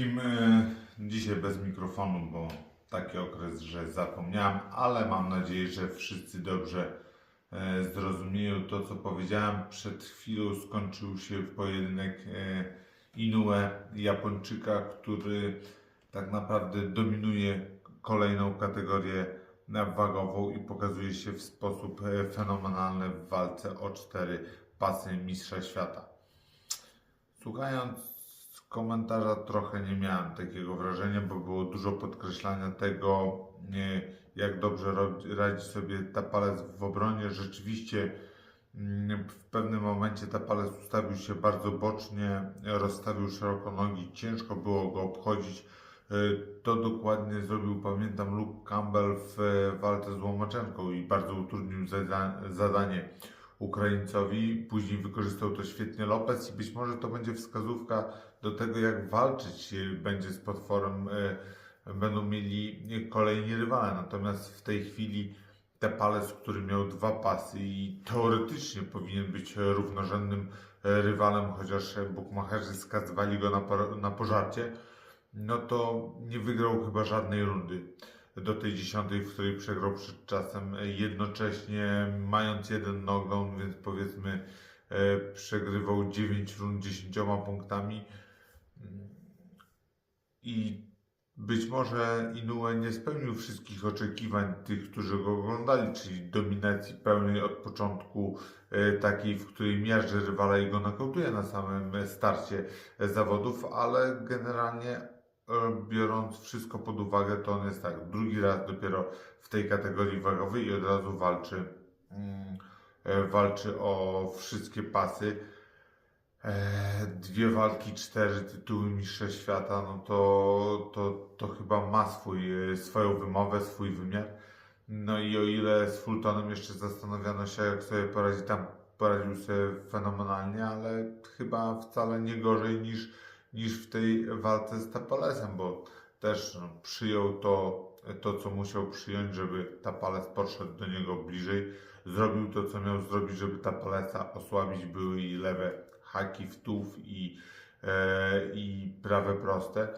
wszystkim. E, Dzisiaj bez mikrofonu, bo taki okres, że zapomniałem, ale mam nadzieję, że wszyscy dobrze e, zrozumieją to, co powiedziałem. Przed chwilą skończył się pojedynek e, Inoue, Japończyka, który tak naprawdę dominuje kolejną kategorię wagową i pokazuje się w sposób fenomenalny w walce o cztery pasy Mistrza Świata. Słuchając komentarza trochę nie miałem takiego wrażenia, bo było dużo podkreślania tego, nie, jak dobrze radzi sobie Tapales w obronie. Rzeczywiście mm, w pewnym momencie Tapales ustawił się bardzo bocznie, rozstawił szeroko nogi, ciężko było go obchodzić. Y, To dokładnie zrobił, pamiętam, Luke Campbell w e, walce z Łomaczenką i bardzo utrudnił zada- zadanie Ukraińcowi. Później wykorzystał to świetnie Lopez i być może to będzie wskazówka do tego, jak walczyć e, będzie z potworem. e, Będą mieli kolejni rywale. Natomiast w tej chwili Tepales, który miał dwa pasy i teoretycznie powinien być równorzędnym e, rywalem, chociaż bukmacherzy skazywali go na, pożarcie, no to nie wygrał chyba żadnej rundy do tej dziesiątej, w której przegrał przed czasem, jednocześnie mając jeden nogon, więc powiedzmy przegrywał 9 rund 10 punktami. I być może Inoue nie spełnił wszystkich oczekiwań tych, którzy go oglądali, czyli dominacji pełnej od początku, e, takiej, w której miażdży rywala i go nokautuje na samym starcie zawodów, ale generalnie e, biorąc wszystko pod uwagę, to on jest tak, drugi raz dopiero w tej kategorii wagowej i od razu walczy, mm, e, walczy o wszystkie pasy. E, Dwie walki, cztery tytuły mistrza świata, no to, to, to chyba ma swój, e, swoją wymowę, swój wymiar. No i o ile z Fultonem jeszcze zastanawiano się, jak sobie poradzi, tam poradził sobie fenomenalnie, ale chyba wcale nie gorzej niż, niż w tej walce z Tapalesem, bo też no, przyjął to, to, co musiał przyjąć, żeby Tapales podszedł do niego bliżej. Zrobił to, co miał zrobić, żeby Tapalesa osłabić. Były i lewe haki w tułów i, e, i prawe proste.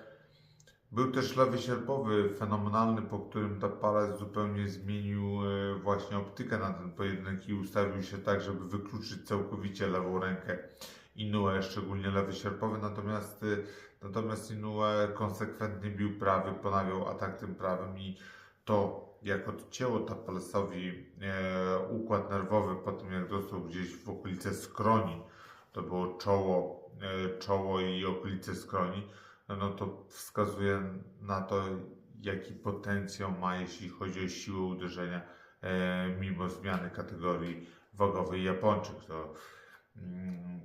Był też lewy sierpowy, fenomenalny, po którym Tapales zupełnie zmienił e, właśnie optykę na ten pojedynek i ustawił się tak, żeby wykluczyć całkowicie lewą rękę Inoue, szczególnie lewy sierpowy, natomiast, e, natomiast Inoue konsekwentnie bił prawy, ponawiał atak tym prawym i to jak odcięło Tapalesowi układ nerwowy po tym jak dostał gdzieś w okolice skroni, to było czoło, e, czoło i okolice skroni, no to wskazuje na to, jaki potencjał ma, jeśli chodzi o siłę uderzenia, e, mimo zmiany kategorii wagowej Japończyk. To mm,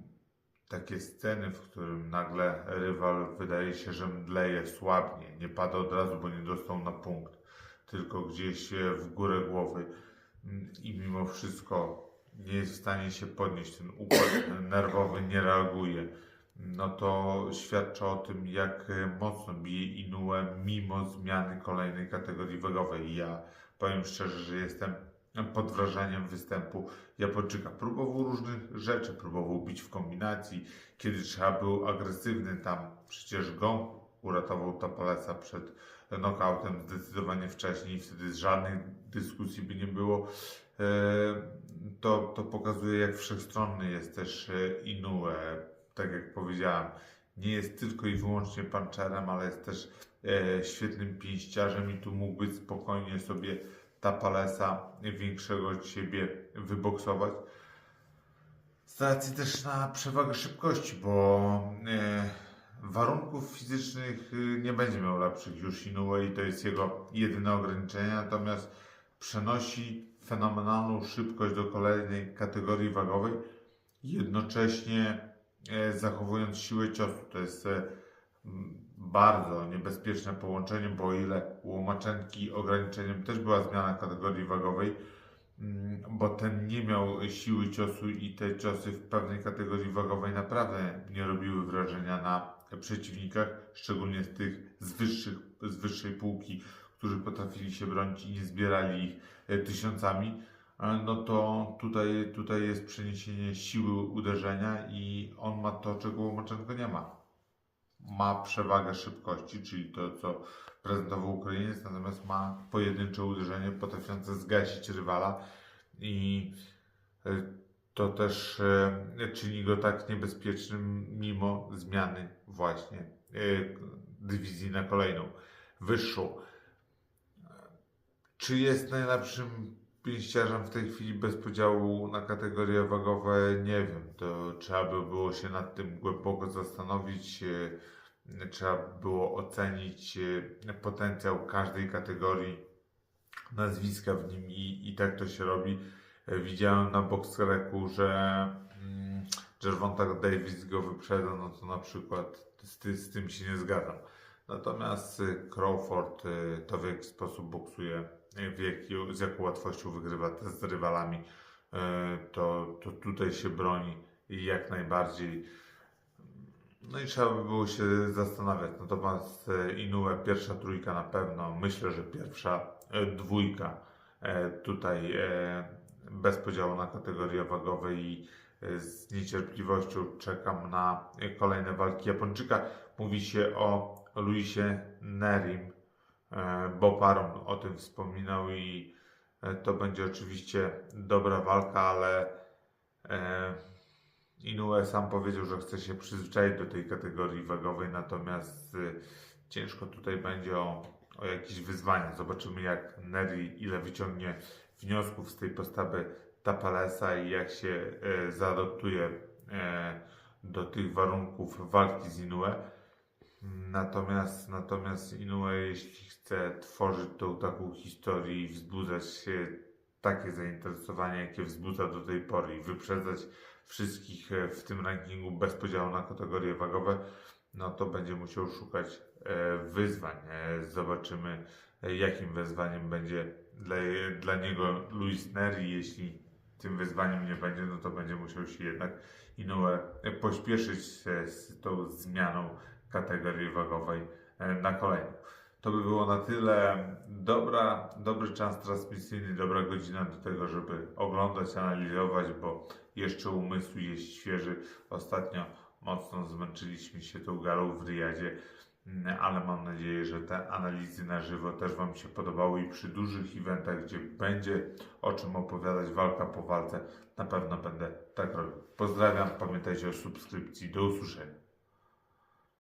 takie sceny, w którym nagle rywal wydaje się, że mdleje, słabnie, nie pada od razu, bo nie dostał na punkt, tylko gdzieś e, w górę głowy Mm, i mimo wszystko nie jest w stanie się podnieść, ten układ nerwowy nie reaguje, no to świadczy o tym, jak mocno bije Inoue mimo zmiany kolejnej kategorii wagowej. Ja powiem szczerze, że jestem pod wrażeniem występu Japończyka. Próbował różnych rzeczy, próbował bić w kombinacji, kiedy trzeba był agresywny, tam przecież Gong uratował Tapalesa przed knockoutem zdecydowanie wcześniej wtedy żadnej dyskusji by nie było. E, To, to pokazuje, jak wszechstronny jest też e, Inoue. Tak jak powiedziałem, nie jest tylko i wyłącznie puncherem, ale jest też e, świetnym pięściarzem i tu mógłby spokojnie sobie Tapalesa większego od siebie wyboksować. Z racji też na przewagę szybkości, bo warunków fizycznych y, nie będzie miał lepszych już Inoue i to jest jego jedyne ograniczenie, natomiast przenosi fenomenalną szybkość do kolejnej kategorii wagowej, jednocześnie e, zachowując siłę ciosu. To jest e, bardzo niebezpieczne połączenie, bo o ile u Łomaczenki ograniczeniem też była zmiana kategorii wagowej, mm, bo ten nie miał siły ciosu i te ciosy w pewnej kategorii wagowej naprawdę nie robiły wrażenia na przeciwnikach, szczególnie z tych z, wyższych, z wyższej półki, którzy potrafili się bronić i nie zbierali ich e, tysiącami, e, no to tutaj, tutaj jest przeniesienie siły uderzenia i on ma to, czego Łomaczenko nie ma. ma przewagę szybkości, czyli to, co prezentował Ukrainiec, natomiast ma pojedyncze uderzenie potrafiące zgasić rywala i e, to też e, czyni go tak niebezpiecznym mimo zmiany właśnie e, dywizji na kolejną, wyższą. Czy jest najlepszym pięściarzem w tej chwili bez podziału na kategorie wagowe? Nie wiem. To trzeba by było się nad tym głęboko zastanowić. e, Trzeba było ocenić potencjał każdej kategorii, nazwiska w nim i, i tak to się robi. Widziałem na Boxreku, że mm, Gervonta Davis go wyprzedza, no to na przykład z, z tym się nie zgadzam. Natomiast y, Crawford y, to w jaki sposób boksuje, y, w jaki, z jaką łatwością wygrywa z rywalami, to, to tutaj się broni i jak najbardziej. No i trzeba by było się zastanawiać. Natomiast Inoue pierwsza trójka na pewno. Myślę, że pierwsza dwójka tutaj bez podziału na kategorie wagowe i e, z niecierpliwością czekam na e, kolejne walki Japończyka. Mówi się o Luisie Nerim. E, Bob Arum o tym wspominał i to będzie oczywiście dobra walka, ale Inoue sam powiedział, że chce się przyzwyczaić do tej kategorii wagowej, natomiast ciężko tutaj będzie o, o jakieś wyzwania. Zobaczymy jak Neri ile wyciągnie wniosków z tej postawy Tapalesa i jak się e, zaadoptuje e, do tych warunków walki z Inoue. Natomiast, natomiast Inoue, jeśli chce tworzyć tą taką historię i wzbudzać e, takie zainteresowanie, jakie wzbudza do tej pory i wyprzedzać wszystkich e, w tym rankingu bez podziału na kategorie wagowe, no to będzie musiał szukać e, wyzwań. E, Zobaczymy, jakim wyzwaniem będzie dla, dla niego Luis Neri. Jeśli tym wyzwaniem nie będzie, no to będzie musiał się jednak Inoue pośpieszyć z, z tą zmianą kategorii wagowej e, na kolejną. To by było na tyle. Dobra, dobry czas transmisyjny, dobra godzina do tego, żeby oglądać, analizować, bo jeszcze umysł jest świeży. Ostatnio mocno zmęczyliśmy się tą galą w Riyadzie, ale mam nadzieję, że te analizy na żywo też Wam się podobały i przy dużych eventach, gdzie będzie o czym opowiadać walka po walce, na pewno będę tak robił. Pozdrawiam, pamiętajcie o subskrypcji. Do usłyszenia.